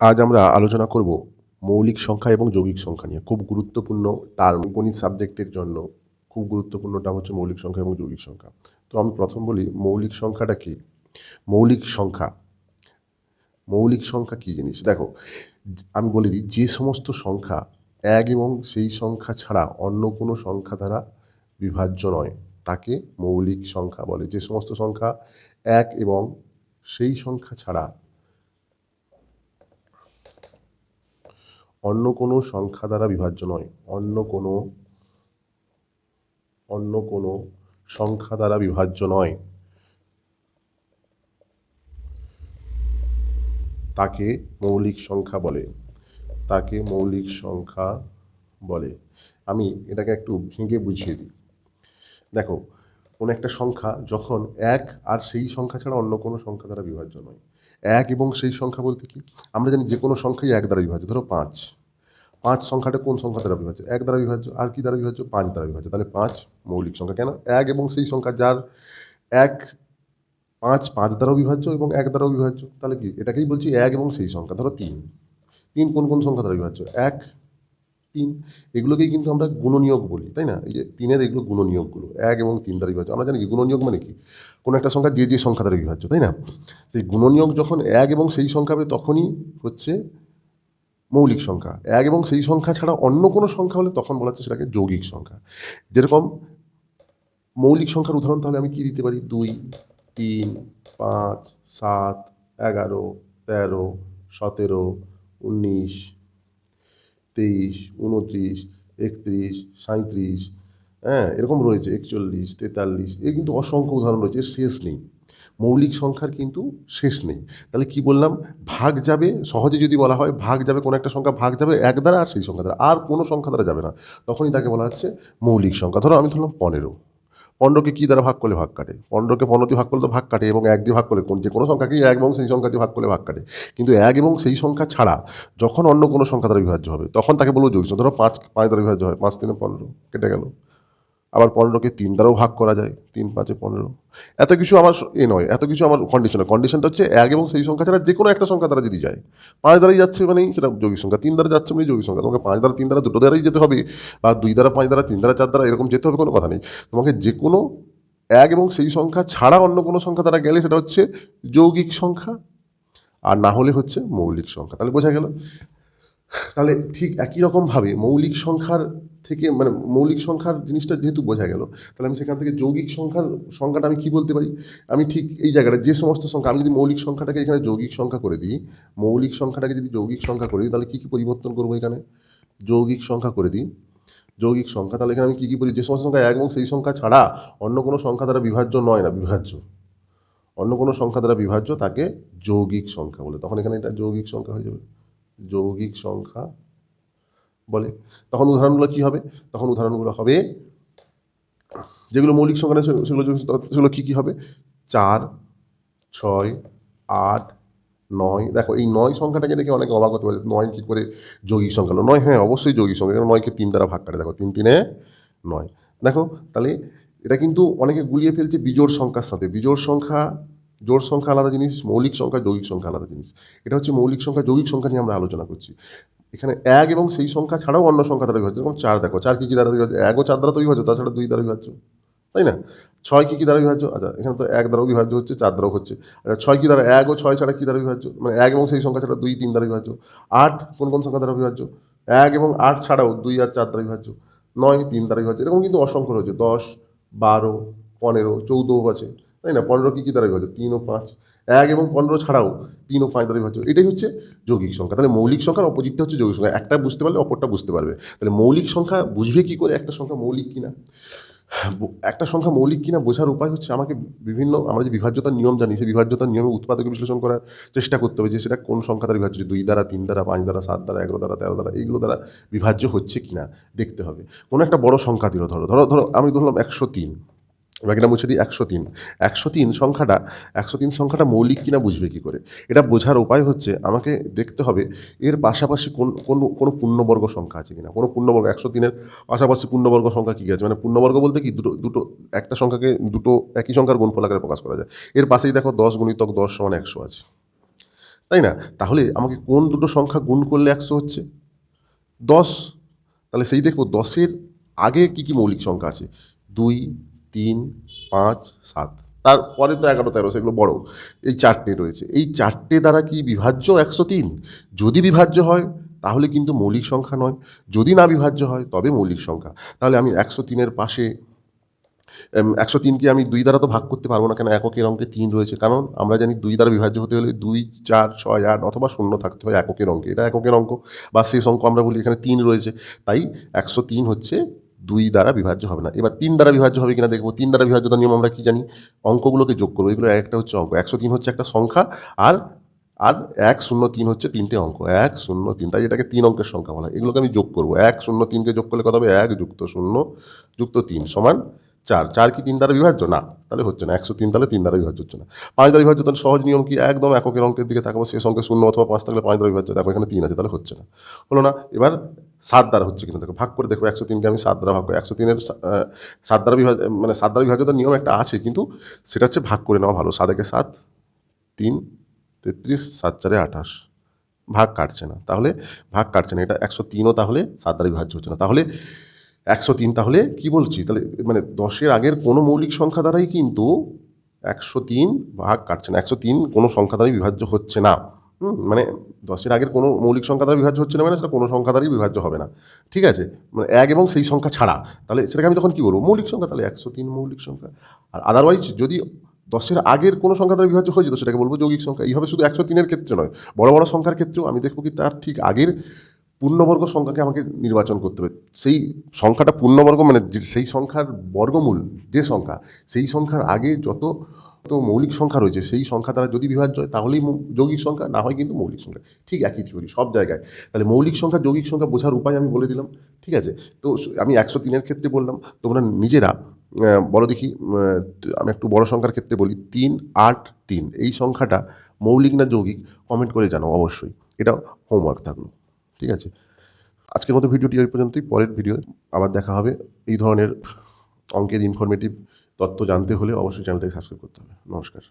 আজ আমরা আলোচনা করব মৌলিক সংখ্যা এবং যৌগিক সংখ্যা নিয়ে। খুব গুরুত্বপূর্ণ টার্ম গণিত সাবজেক্টের জন্য খুব গুরুত্বপূর্ণ টার্ম হচ্ছে মৌলিক সংখ্যা এবং যৌগিক সংখ্যা। তো আমি প্রথম বলি, মৌলিক সংখ্যাটা কি? মৌলিক সংখ্যা। মৌলিক সংখ্যা কী জিনিস? দেখো, আমি বলে দিই, যে সমস্ত সংখ্যা এক এবং সেই সংখ্যা ছাড়া অন্য কোনো সংখ্যা দ্বারা বিভাজ্য নয়। তাকে মৌলিক সংখ্যা বলে। যে সমস্ত সংখ্যা এক এবং সেই সংখ্যা ছাড়া অন্য কোনো সংখ্যা দ্বারা বিভাজ্য নয়। অন্য কোনো অন্য কোনো সংখ্যা দ্বারা বিভাজ্য নয়। তাকে মৌলিক সংখ্যা বলে। তাকে মৌলিক সংখ্যা বলে। আমি এটাকে একটু ভেঙে বুঝিয়ে দিই। দেখো কোনো একটা সংখ্যা যখন এক আর সেই সংখ্যা ছাড়া অন্য কোনো সংখ্যা দ্বারা বিভাজ্য নয়। এক এবং সেই সংখ্যা বলতে কি? আমরা জানি যে কোনো সংখ্যাই এক দ্বারা বিভাজ্য। ধরো পাঁচ। পাঁচ সংখ্যাটা কোন সংখ্যা দ্বারা বিভাজ্য? এক দ্বারা বিভাজ্য। আর কি দ্বারা বিভাজ্য? পাঁচ দ্বারা বিভাজ্য। তাহলে পাঁচ মৌলিক সংখ্যা কেন? এক এবং সেই সংখ্যা যার এক, পাঁচ পাঁচ দ্বারাও বিভাজ্য এবং এক দ্বারাও বিভাজ্য। তাহলে কি? এটাকেই বলছি এক এবং সেই সংখ্যা। ধরো তিন। তিন কোন কোন সংখ্যা দ্বারা বিভাজ্য? এক তিন এগুলোকেই কিন্তু আমরা গুণনীয়ক বলি, তাই না? এই যে তিনের এগুলো গুণনীয়কগুলো এক এবং তিন দ্বারা বিভাজ্য। আমরা জানি কি মানে কি? কোনো একটা সংখ্যা যে যে সংখ্যা দ্বারা বিভাজ্য, তাই না? সেই গুণনীয়ক যখন এক এবং সেই সংখ্যা হবে তখনই হচ্ছে মৌলিক সংখ্যা। এক এবং সেই সংখ্যা ছাড়া অন্য কোনো সংখ্যা হলে তখন বলা হচ্ছে সেটাকে যৌগিক সংখ্যা। যেরকম মৌলিক সংখ্যার উদাহরণ তাহলে আমি কি দিতে পারি? দুই, তিন, পাঁচ, সাত, এগারো, তেরো, সতেরো, উনিশ তেইশ, উনত্রিশ, একত্রিশ সাঁত্রিশ হ্যাঁ এরকম রয়েছে, একচল্লিশ, তেতাল্লিশ, এ কিন্তু অসংখ্য উদাহরণ রয়েছে, এর শেষ নেই। মৌলিক সংখ্যার কিন্তু শেষ নেই। তাহলে কি বললাম? ভাগ যাবে, সহজে যদি বলা হয়, ভাগ যাবে, কোনো একটা সংখ্যা ভাগ যাবে, এক দ্বারা আর সেই সংখ্যা দ্বারা, আর কোনো সংখ্যা দ্বারা যাবে না। তখনই তাকে বলা হচ্ছে মৌলিক সংখ্যা। ধরো আমি ধরলাম পনেরো। পনেরোকে কী দ্বারা ভাগ করলে ভাগ কাটে? পনেরোকে পনেরো দিয়ে ভাগ করলে তো ভাগ কাটে এবং এক দিয়ে ভাগ করলে কোন যে কোনো সংখ্যাকেই এক এবং সেই সংখ্যা দিয়ে ভাগ করলে ভাগ কাটে। কিন্তু এক এবং সেই সংখ্যা ছাড়া যখন অন্য কোনো সংখ্যা দ্বারা বিভাজ্য হবে, তখন তাকে বলব যোগ ধরো পাঁচ পাঁচ দ্বারা বিভাজ্য হয়, পাঁচ, তিনে, পনেরো, কেটে গেল। আবার পনেরোকে তিন দ্বারাও ভাগ করা যায়, তিন পাঁচে পনেরো। এত কিছু আমার এ নয়, এত কিছু আমার কন্ডিশন কন্ডিশনটা হচ্ছে এক এবং সেই সংখ্যা ছাড়া যে কোনো একটা সংখ্যা দ্বারা যদি যায়, পাঁচ দ্বারাই যাচ্ছে মানেই সেটা যৌগিক সংখ্যা, তিন দ্বারা যাচ্ছে মানে যৌগিক সংখ্যা। তোমাকে পাঁচ দ্বারা, তিন দ্বারা, দুটো দ্বারাই যেতে হবে, বা দুই দ্বারা, পাঁচ দ্বারা, তিন দ্বারা, চার দ্বারা, এরকম যেতে হবে কোনো কথা নেই। তোমাকে যে কোনো এক এবং সেই সংখ্যা ছাড়া অন্য কোনো সংখ্যা দ্বারা গেলে সেটা হচ্ছে যৌগিক সংখ্যা, আর না হলে হচ্ছে মৌলিক সংখ্যা। তাহলে বোঝা গেল। তাহলে ঠিক একই রকমভাবে মৌলিক সংখ্যার থেকে মানে মৌলিক সংখ্যার জিনিসটা যেহেতু বোঝা গেল, তাহলে আমি সেখান থেকে যৌগিক সংখ্যার সংখ্যাটা আমি কী বলতে পারি? আমি ঠিক এই জায়গাটা, যে সমস্ত সংখ্যা, আমি যদি মৌলিক সংখ্যাটাকে এখানে যৌগিক সংখ্যা করে দিই, মৌলিক সংখ্যাটাকে যদি যৌগিক সংখ্যা করে দিই, তাহলে কী কী পরিবর্তন করব এখানে? যৌগিক সংখ্যা করে দিই। যৌগিক সংখ্যা, তাহলে এখানে আমি কী কী বলি? যে সমস্ত সংখ্যা এক এবং সেই সংখ্যা ছাড়া অন্য কোনো সংখ্যা দ্বারা বিভাজ্য নয় না, বিভাজ্য। অন্য কোনো সংখ্যা দ্বারা বিভাজ্য তাকে যৌগিক সংখ্যা বলে। তখন এখানে এটা যৌগিক সংখ্যা হয়ে যাবে। যৌগিক সংখ্যা বলে। তখন উদাহরণগুলো কী হবে? তখন উদাহরণগুলো হবে যেগুলো মৌলিক সংখ্যা সেগুলো সেগুলো কী কী হবে? চার, ছয়, আট, নয়। দেখো, এই নয় সংখ্যাটাকে দেখে অনেকে অবাক হতে পারে নয় কী করে যৌগিক সংখ্যা হলো? নয় হ্যাঁ অবশ্যই যৌগিক সংখ্যা কারণ নয়কে তিন দ্বারা ভাগ কাটে দেখো, তিন তিনে নয়। দেখো, তাহলে এটা কিন্তু অনেকে গুলিয়ে ফেলছে বিজোড় সংখ্যার সাথে। বিজোড় সংখ্যা, জোড় সংখ্যা আলাদা জিনিস, মৌলিক সংখ্যা, যৌগিক সংখ্যা আলাদা জিনিস। এটা হচ্ছে মৌলিক সংখ্যা, যৌগিক সংখ্যা নিয়ে আমরা আলোচনা করছি। এখানে এক এবং সেই সংখ্যা ছাড়াও অন্য সংখ্যা দ্বারা বিভাজ্য। যেরকম চার দেখো, চার কী কী দ্বারা বিভাজ্য? একও চার দ্বারা তো বিভাজ্য, তাছাড়া দুই দ্বারা বিভাজ্য। তাই না? ছয় কী কী দ্বারা বিভাজ্য? আচ্ছা এখানে তো এক দ্বারাও বিভাজ্য হচ্ছে, চার দ্বারাও হচ্ছে। আচ্ছা ছয় কী দ্বারা এক ও ছয় ছাড়া কী দ্বারা বিভাজ্য? মানে এক এবং সেই সংখ্যা ছাড়া দুই, তিন দ্বারা বিভাজ্য। আট কোন কোন সংখ্যা দ্বারা বিভাজ্য? এক এবং আট ছাড়াও দুই আর চার দ্বারা বিভাজ্য। নয়, তিন দ্বারা বিভাজ্য। এরকম কিন্তু অসংখ্য রয়েছে। দশ, বারো, পনেরো, চৌদ্দও আছে। তাই না? পনেরো কী কী দ্বারা বিভাজ্য? তিন ও পাঁচ। এক এবং পনেরো ছাড়াও তিন ও পাঁচ দ্বারা বিভাজ্য এটাই হচ্ছে যৌগিক সংখ্যা। তাহলে মৌলিক সংখ্যার অপোজিটটা হচ্ছে যৌগিক সংখ্যা। একটা বুঝতে পারলে, অপরটা বুঝতে পারবে। তাহলে মৌলিক সংখ্যা বুঝবে কী করে? একটা সংখ্যা মৌলিক কিনা? একটা সংখ্যা মৌলিক কিনা বোঝার উপায় হচ্ছে আমাকে বিভিন্ন, আমরা যে বিভাজ্যতার নিয়ম জানি, সেই বিভাজ্যতার নিয়মে উৎপাদকে বিশ্লেষণ করার চেষ্টা করতে হবে যে সেটা কোন সংখ্যা দ্বারা বিভাজ্য, দুই দ্বারা, তিন দ্বারা, পাঁচ দ্বারা, সাত দ্বারা, এগারো দ্বারা, তেরো দ্বারা, এইগুলো দ্বারা বিভাজ্য হচ্ছে কিনা দেখতে হবে। কোনো একটা বড় সংখ্যা দিল, ধরো ধরো ধরো, আমি ধরলাম একশো তিন। বাকিটা মুছে দিই একশো তিন। একশো তিন সংখ্যাটা, একশো তিন সংখ্যাটা মৌলিক কিনা বুঝবে কী করে? এটা বোঝার উপায় হচ্ছে আমাকে দেখতে হবে এর পাশাপাশি কোন কোন, কোনো পূর্ণবর্গ সংখ্যা আছে কিনা। কোনো পূর্ণবর্গ, একশো তিনের পাশাপাশি পূর্ণবর্গ সংখ্যা কী আছে? মানে পূর্ণবর্গ বলতে কি দুটো দুটো, একটা সংখ্যাকে দুটো একই সংখ্যার গুণফল আকারে প্রকাশ করা যায়। এর পাশেই দেখো দশ গুণিতক দশ সমান একশো আছে। তাই না? তাহলে আমাকে কোন দুটো সংখ্যা গুণ করলে একশো হচ্ছে? দশ। তাহলে সেই দেখব দশের আগে কি কি মৌলিক সংখ্যা আছে? দুই তিন, পাঁচ, সাত। তারপরে তো এগারো, তেরো, সেগুলো বড়। এই চারটে রয়েছে। এই চারটে দ্বারা কি বিভাজ্য একশো তিন? যদি বিভাজ্য হয়, তাহলে কিন্তু মৌলিক সংখ্যা নয়। যদি না বিভাজ্য হয়, তবে মৌলিক সংখ্যা। তাহলে আমি একশো তিনের পাশে একশো তিনকে আমি দুই দ্বারা তো ভাগ করতে পারব না, কেন এককের অঙ্কে তিন রয়েছে। কারণ আমরা জানি দুই দ্বারা বিভাজ্য হতে হলে দুই, চার, ছয়, আট অথবা শূন্য থাকতে হয় এককের অঙ্কে। এটা এককের অঙ্ক বা শেষ অঙ্ক আমরা বলি, এখানে তিন রয়েছে। তাই একশো তিন হচ্ছে দুই দ্বারা বিভাজ্য হবে না। এবার তিন দ্বারা বিভাজ্য হবে কিনা দেখব। তিন দ্বারা বিভাজ্যতার নিয়ম আমরা কি জানি? অঙ্কগুলোকে যোগ করব। এগুলো একটা হচ্ছে অঙ্ক। একশো তিন হচ্ছে একটা সংখ্যা আর আর এক শূন্য তিন হচ্ছে তিনটে অঙ্ক। এক শূন্য তিন। তাই এটাকে তিন অঙ্কের সংখ্যা বলা হয়। এগুলোকে আমি যোগ করব। এক শূন্য তিনকে যোগ করলে কত হবে? এক যুক্ত শূন্য যুক্ত তিন সমান চার। চার কি তিন দ্বারা বিভাজ্য? না, তাহলে হচ্ছে না। একশো তিন তাহলে তিন দ্বারা বিভাজ্য হচ্ছে না। পাঁচ দ্বারা বিভাজ্য তাহলে সহজ নিয়ম কি? একদম এককের অঙ্কের দিকে থাকব। সে অঙ্কে শূন্য অথবা পাঁচ থাকলে পাঁচ দ্বারা বিভাজ্য। দেখো এখানে তিন আছে, তাহলে হচ্ছে না। হলো না। এবার সাত দ্বারা হচ্ছে কিনা, দেখো, ভাগ করে দেখো, একশো তিনকে আমি সাত দ্বারা ভাগ করি। একশো তিনের সাত দ্বারা বিভাজ মানে সাত দ্বারা বিভাজ্যতার নিয়ম একটা আছে, কিন্তু সেটা হচ্ছে ভাগ করে নেওয়া ভালো। সাত একে সাত, তিন, তেত্রিশ, সাত চারে আঠাশ। ভাগ কাটছে না। তাহলে ভাগ কাটছে না। এটা একশো তিনও তাহলে সাত দ্বারা বিভাজ্য হচ্ছে না। তাহলে একশো তিন তাহলে কি বলছি? তাহলে মানে দশের আগের কোনো মৌলিক সংখ্যা দ্বারাই কিন্তু একশো তিন ভাগ কাটছে না। একশো তিন কোনো সংখ্যা দ্বারাই বিভাজ্য হচ্ছে না। মানে দশের আগের কোনো মৌলিক সংখ্যা দ্বারা বিভাজ্য হচ্ছে না মানে সেটা কোনো সংখ্যা দ্বারাই বিভাজ্য হবে না। ঠিক আছে? মানে এক এবং সেই সংখ্যা ছাড়া। তাহলে সেটাকে আমি তখন কী বলব? মৌলিক সংখ্যা, তাহলে একশো তিন মৌলিক সংখ্যা। আর আদারওয়াইজ যদি দশের আগের কোনো সংখ্যা দ্বারা বিভাজ্য হয়ে যেত, সেটাকে বলব যৌগিক সংখ্যা। এইভাবে শুধু একশো তিনের ক্ষেত্রে নয়, বড় বড় সংখ্যার ক্ষেত্রেও আমি দেখব কি তার ঠিক আগের পূর্ণবর্গ সংখ্যাকে আমাকে নির্বাচন করতে হবে। সেই সংখ্যাটা পূর্ণবর্গ মানে সেই সংখ্যার বর্গমূল, যে সংখ্যা, সেই সংখ্যার আগে যত তো মৌলিক সংখ্যা রয়েছে, সেই সংখ্যা দ্বারা যদি বিভাজ্য হয়, তাহলেই যৌগিক সংখ্যা, না হয় কিন্তু মৌলিক সংখ্যা। ঠিক একই থিওরি সব জায়গায়। তাহলে মৌলিক সংখ্যা, যৌগিক সংখ্যা বোঝার উপায় আমি বলে দিলাম, ঠিক আছে? তো আমি একশো তিনের ক্ষেত্রে বললাম, তোমরা নিজেরা বলো দেখি আমি একটু বড় সংখ্যার ক্ষেত্রে বলি, তিন, আট, তিন। এই সংখ্যাটা মৌলিক না যৌগিক কমেন্ট করে জানাও অবশ্যই। এটা হোমওয়ার্ক থাকল, ঠিক আছে? আজকের মতো ভিডিওটি এই পর্যন্তই, পরের ভিডিও আবার দেখা হবে। এই ধরনের অঙ্কের ইনফরমেটিভ তথ্য জানতে হলে অবশ্যই চ্যানেলটাকে সাবস্ক্রাইব করতে হবে। নমস্কার।